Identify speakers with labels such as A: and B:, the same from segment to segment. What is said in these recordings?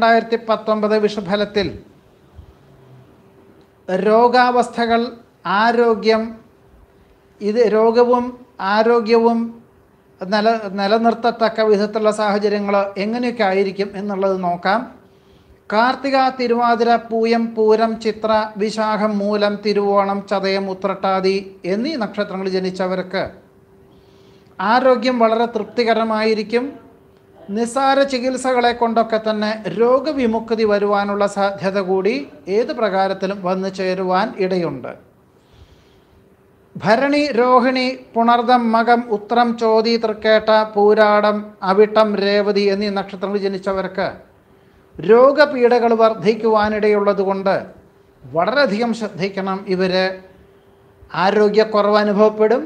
A: രണ്ടായിരത്തി പത്തൊമ്പത് വിഷുഫലത്തിൽ രോഗാവസ്ഥകൾ ആരോഗ്യം ഇത് രോഗവും ആരോഗ്യവും നില നിലനിർത്തത്തക്ക വിധത്തിലുള്ള സാഹചര്യങ്ങൾ എങ്ങനെയൊക്കെ ആയിരിക്കും എന്നുള്ളത് നോക്കാം. കാർത്തിക തിരുവാതിര പൂയം പൂരം ചിത്ര വിശാഖം മൂലം തിരുവോണം ചതയം ഉത്രട്ടാതി എന്നീ നക്ഷത്രങ്ങൾ ജനിച്ചവർക്ക് ആരോഗ്യം വളരെ തൃപ്തികരമായിരിക്കും. നിസ്സാര ചികിത്സകളെ കൊണ്ടൊക്കെ തന്നെ രോഗവിമുക്തി വരുവാനുള്ള സാധ്യത കൂടി ഏത് പ്രകാരത്തിലും വന്നു ചേരുവാൻ ഇടയുണ്ട്. ഭരണി രോഹിണി പുണർദം മകം ഉത്രം ചോതി തൃക്കേട്ട പൂരാടം അവിട്ടം രേവതി എന്നീ നക്ഷത്രങ്ങൾ ജനിച്ചവർക്ക് രോഗപീഠകൾ വർദ്ധിക്കുവാനിടയുള്ളതുകൊണ്ട് വളരെയധികം ശ്രദ്ധിക്കണം. ഇവർ ആരോഗ്യക്കുറവ് അനുഭവപ്പെടും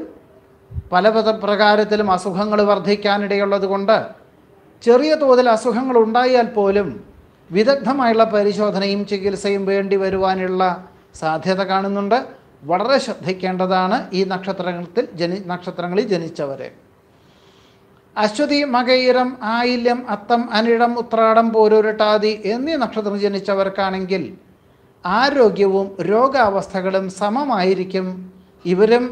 A: പല പ്രകാരത്തിലും അസുഖങ്ങൾ വർദ്ധിക്കാനിടയുള്ളത് കൊണ്ട് ചെറിയ തോതിൽ അസുഖങ്ങൾ ഉണ്ടായാൽ പോലും വിദഗ്ധമായുള്ള പരിശോധനയും ചികിത്സയും വേണ്ടി വരുവാനുള്ള സാധ്യത കാണുന്നുണ്ട്. വളരെ ശ്രദ്ധിക്കേണ്ടതാണ് ഈ നക്ഷത്രത്തിൽ ജനി നക്ഷത്രങ്ങളിൽ ജനിച്ചവരെ. അശ്വതി മകയിരം ആയില്യം അത്തം അനിഴം ഉത്രാടം പോരൂരട്ടാതി എന്നീ നക്ഷത്രം ജനിച്ചവർക്കാണെങ്കിൽ ആരോഗ്യവും രോഗാവസ്ഥകളും സമമായിരിക്കും. ഇവരും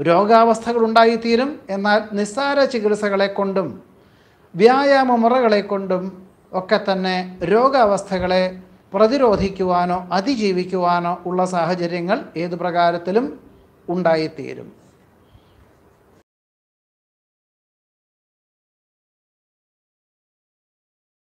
A: രോഗാവസ്ഥകളുണ്ടായിത്തീരും എന്നാൽ നിസ്സാര ചികിത്സകളെ കൊണ്ടും വ്യായാമ മുറകളെ കൊണ്ടും ഒക്കെ തന്നെ രോഗാവസ്ഥകളെ പ്രതിരോധിക്കുവാനോ അതിജീവിക്കുവാനോ ഉള്ള സാഹചര്യങ്ങൾ ഏതു പ്രകാരത്തിലും ഉണ്ടായിത്തീരും.